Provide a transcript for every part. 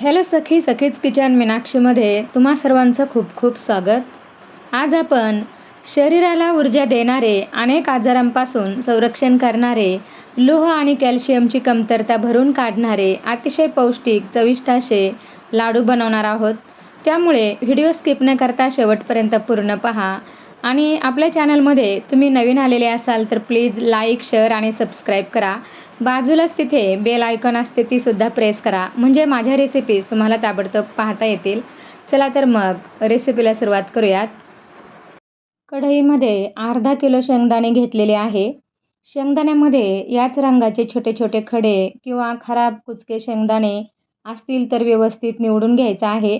Hello सखी सखीच kitchen मीनाक्षीमध्ये तुम्हा सर्वांचं खूप खूप स्वागत. आज आपण शरीराला ऊर्जा देणारे अनेक आजारांपासून संरक्षण करणारे लोह आणि कॅल्शियमची कमतरता भरून काढणारे अतिशय पौष्टिक चविष्ट असे लाडू बनवणार आहोत. त्यामुळे व्हिडिओ स्किप न करता शेवटपर्यंत पूर्ण पहा. आणि आपल्या चॅनलमध्ये तुम्ही नवीन आलेले असाल तर प्लीज लाईक शेअर आणि सबस्क्राईब करा. बाजूलाच तिथे बेल आयकॉन असते तीसुद्धा प्रेस करा. म्हणजे माझ्या रेसिपीज तुम्हाला ताबडतोब पाहता येतील. चला तर मग रेसिपीला सुरुवात करूयात. कढईमध्ये अर्धा किलो शेंगदाणे घेतलेले आहे. शेंगदाण्यामध्ये याच रंगाचे छोटे छोटे खडे किंवा खराब कुचके शेंगदाणे असतील तर व्यवस्थित निवडून घ्यायचं आहे.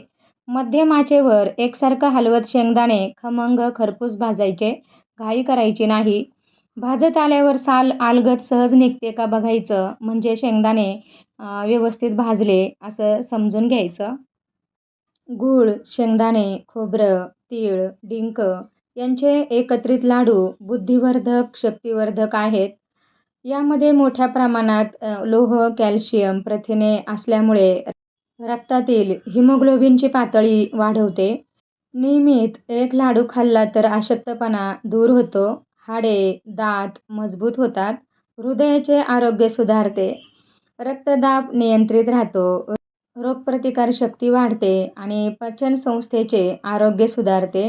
मध्यम आचेवर एकसारखं हलवत शेंगदाणे खमंग खरपूस भाजायचे. घाई करायची नाही. भाजत आल्यावर साल आलगत सहज निघते का बघायचं? म्हणजे शेंगदाणे व्यवस्थित भाजले असं समजून घ्यायचं? गूळ शेंगदाणे खोबरं तीळ डिंक यांचे एकत्रित लाडू बुद्धिवर्धक शक्तिवर्धक आहेत. यामध्ये मोठ्या प्रमाणात लोह कॅल्शियम प्रथिने असल्यामुळे रक्तातील हिमोग्लोबिनची पातळी वाढवते. नियमित एक लाडू खाल्ला तर अशक्तपणा दूर होतो. हाडे दात मजबूत होतात. हृदयाचे आरोग्य सुधारते. रक्तदाब नियंत्रित राहतो. रोगप्रतिकारशक्ती वाढते आणि पचन संस्थेचे आरोग्य सुधारते.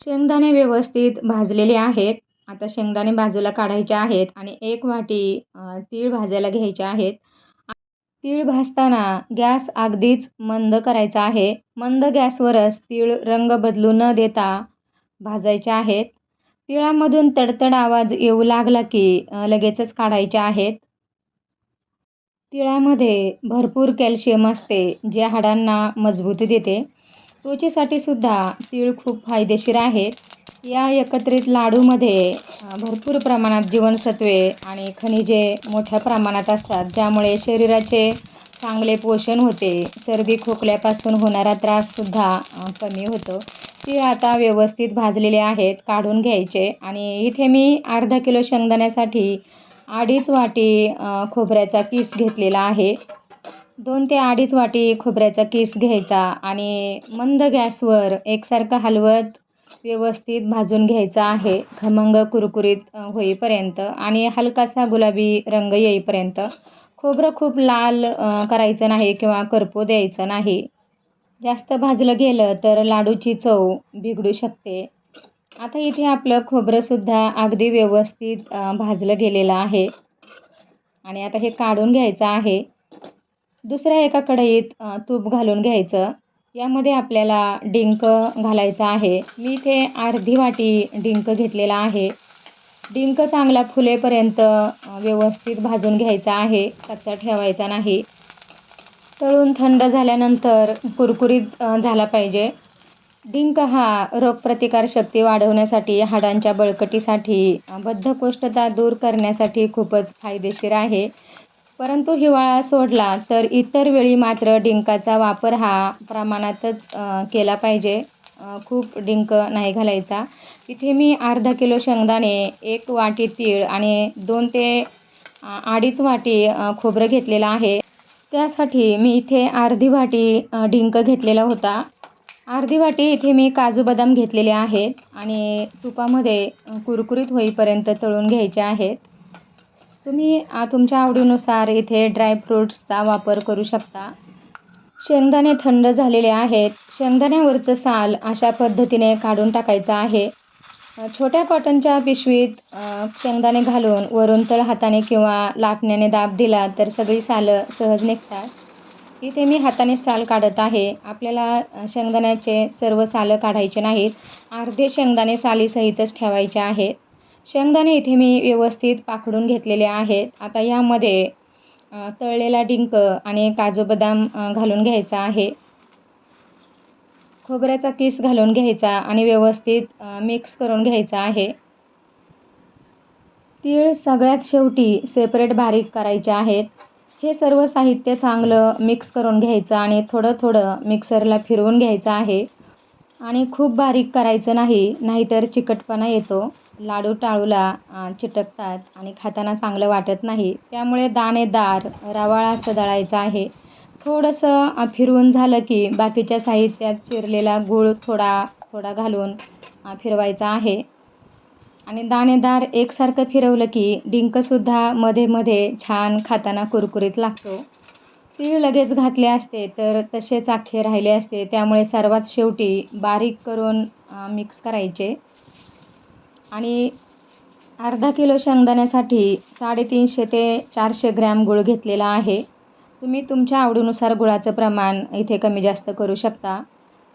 शेंगदाणे व्यवस्थित भाजलेले आहेत. आता शेंगदाणे बाजूला काढायचे आहेत आणि एक वाटी तीळ भाजायला घ्यायचे आहेत. तीळ भाजताना गॅस अगदीच मंद करायचा आहे. मंद गॅसवरच तीळ रंग बदलू न देता भाजायचे आहेत. तिळामधून तडतड आवाज येऊ लागला की लगेचच काढायचे आहेत. तिळामध्ये भरपूर कॅल्शियम असते जे हाडांना मजबूती देते. त्वचेसाठी सुद्धा तीळ खूप फायदेशीर आहेत या एकत्रित लाडूमध्ये भरपूर प्रमाणात जीवनसत्वे आणि खनिजे मोठ्या प्रमाणात असतात ज्यामुळे शरीराचे चांगले पोषण होते. सर्दी खोकल्यापासून होणारा त्राससुद्धा कमी होतो. ती आता व्यवस्थित भाजलेले आहेत काढून घ्यायचे. आणि इथे मी अर्धा किलो शेंगदाण्यासाठी अडीच वाटी खोबऱ्याचा किस घेतलेला आहे. दोन ते अडीच वाटी खोबऱ्याचा किस घ्यायचा आणि मंद गॅसवर एकसारखं हलवत व्यवस्थित भाजून घ्यायचा आहे. खमंग कुरकुरीत होईपर्यंत आणि हलकासा गुलाबी रंग येईपर्यंत. खोबरं खूप लाल करायचं नाही किंवा करपू द्यायचं नाही. जास्त भाजलं गेलं तर लाडूची चव बिघडू शकते. आता इथे आपलं खोबरंसुद्धा अगदी व्यवस्थित भाजलं गेलेलं आहे. आणि आता हे काढून घ्यायचं आहे. दुसऱ्या एका कढईत तूप घालून घ्यायचं. यामध्ये आपल्याला डिंक घालायचं आहे. मी इथे अर्धी वाटी डिंक घेतलेला आहे. डिंक चांगला फुलेपर्यंत व्यवस्थित भाजून घ्यायचा आहे. कच्चा ठेवायचा नाही. तळून थंड झाल्यानंतर कुरकुरीत झाला पाहिजे. डिंक हा रोगप्रतिकारशक्ती वाढवण्यासाठी हाडांच्या बळकटीसाठी बद्धकोष्ठता दूर करण्यासाठी खूपच फायदेशीर आहे. परंतु हिवाळा सोडला तर इतर वेळी मात्र डिंकाचा वापर हा प्रमाणातच केला पाहिजे. खूप डिंक नाही घालायचा. इथे मी अर्धा किलो शेंगदाणे एक वाटी तीळ आणि दोन ते अडीच वाटी खोबरं घेतलेलं आहे. त्यासाठी मी इथे अर्धी वाटी डिंक घेतलेला होता. अर्धी वाटी इथे मी काजू बदाम घेतलेले आहेत आणि तुपामध्ये कुरकुरीत होईपर्यंत तळून घ्यायचे आहेत. तुम्ही तुमच्या आवडीनुसार इथे ड्रायफ्रूट्सचा वापर करू शकता. शेंगदाणे थंड झालेले आहेत. शेंगदाण्यावरचं साल अशा पद्धतीने काढून टाकायचं आहे. छोट्या कॉटनच्या पिशवीत शेंगदाणे घालून वरून तळ हाताने किंवा लाटण्याने दाब दिला तर सगळी सालं सहज निघतात. इथे मी हाताने साल काढत आहे. आपल्याला शेंगदाण्याचे सर्व सालं काढायचे नाहीत. अर्धे शेंगदाणे सालीसहितच ठेवायचे आहेत. शेंगदाणे इथे मी व्यवस्थित पाखडून घेतलेले आहेत. आता यामध्ये तळलेला डिंक आणि काजू बदाम घालून घ्यायचा आहे. खोबऱ्याचा किस घालून घ्यायचा आणि व्यवस्थित मिक्स करून घ्यायचा आहे. तीळ सगळ्यात शेवटी सेपरेट बारीक करायचे आहेत. हे सर्व साहित्य चांगलं मिक्स करून घ्यायचं आणि थोडं थोडं मिक्सरला फिरवून घ्यायचं आहे. आणि खूप बारीक करायचं नाही नाहीतर चिकटपणा येतो. लाडू टाळूला चिटकतात आणि खाताना चांगलं वाटत नाही. त्यामुळे दाणेदार रवाळा असं दळायचा आहे. थोडंसं फिरवून झालं की बाकीच्या साहित्यात चिरलेला गूळ थोडा थोडा घालून फिरवायचा आहे. आणि दाणेदार एकसारखं फिरवलं की डिंकसुद्धा मध्ये मध्ये छान खाताना कुरकुरीत लागतो. तीळ लगेच घातले असते तर तसेच अख्खे राहिले असते. त्यामुळे सर्वात शेवटी बारीक करून मिक्स करायचे. आणि अर्धा किलो शेंगदाण्यासाठी साडेतीनशे ते चारशे ग्रॅम गूळ घेतलेला आहे. तुम्ही तुमच्या आवडीनुसार गुळाचं प्रमाण इथे कमी जास्त करू शकता.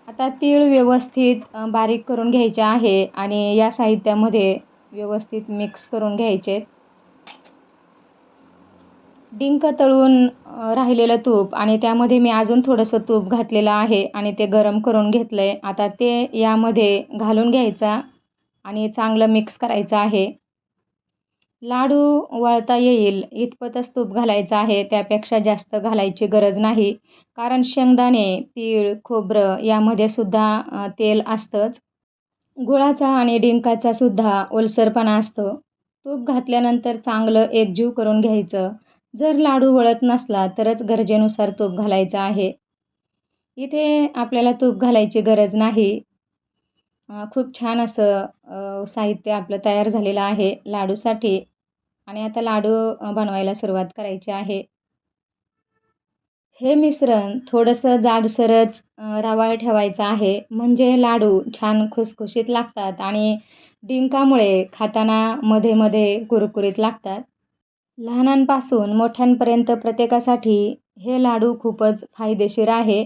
आता तीळ व्यवस्थित बारीक करून घ्यायचे आहे आणि या साहित्यामध्ये व्यवस्थित मिक्स करून घ्यायचे. डिंक तळून राहिलेलं तूप आणि त्यामध्ये मी अजून थोडंसं तूप घातलेलं आहे आणि ते गरम करून घेतलं आहे आता ते यामध्ये घालून घ्यायचा आणि चांगलं मिक्स करायचं आहे. लाडू वळता येईल. इतपतच तूप घालायचं आहे. त्यापेक्षा जास्त घालायची गरज नाही. कारण शेंगदाणे तीळ खोबरं यामध्ये सुद्धा तेल असतंच. गुळाचा आणि डिंकाचा सुद्धा ओलसरपणा असतो. तूप घातल्यानंतर चांगलं एकजीव करून घ्यायचं. जर लाडू वळत नसला तरच गरजेनुसार तूप घालायचं आहे. इथे आपल्याला तूप घालायची गरज नाही. खूप छान असं साहित्य आपलं तयार झालेलं आहे लाडूसाठी. आणि आता लाडू बनवायला सुरुवात करायची आहे. हे मिश्रण थोडंसं जाडसरच रवाळ ठेवायचं आहे. म्हणजे लाडू छान खुसखुशीत लागतात आणि डिंकामुळे खाताना मध्ये मध्ये कुरकुरीत लागतात. लहानांपासून मोठ्यांपर्यंत प्रत्येकासाठी हे लाडू खूपच फायदेशीर आहे.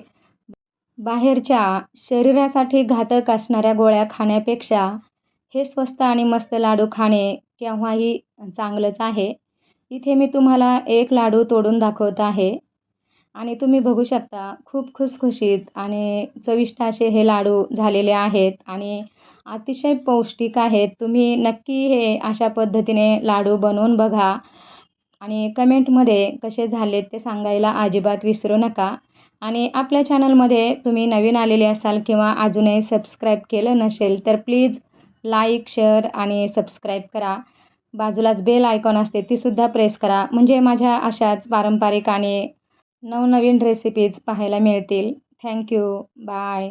बाहेरच्या शरीरासाठी घातक असणाऱ्या गोळ्या खाण्यापेक्षा हे स्वस्त आणि मस्त लाडू खाणे केव्हाही चांगलंच आहे. इथे मी तुम्हाला एक लाडू तोडून दाखवत आहे. आणि तुम्ही बघू शकता खूप खुसखुशीत आणि चविष्ट असे हे लाडू झालेले आहेत आणि अतिशय पौष्टिक आहेत. तुम्ही नक्की हे अशा पद्धतीने लाडू बनवून बघा आणि कमेंटमध्ये कसे झालेत ते सांगायला अजिबात विसरू नका. आणि आपल्या चॅनलमध्ये तुम्ही नवीन आलेले असाल किंवा अजूनही सबस्क्राईब केलं नसेल तर प्लीज लाईक शेअर आणि सबस्क्राईब करा. बाजूलाच बेल आयकॉन असते तीसुद्धा प्रेस करा. म्हणजे माझ्या अशाच पारंपरिक आणि नवनवीन रेसिपीज पाहायला मिळतील. Thank you bye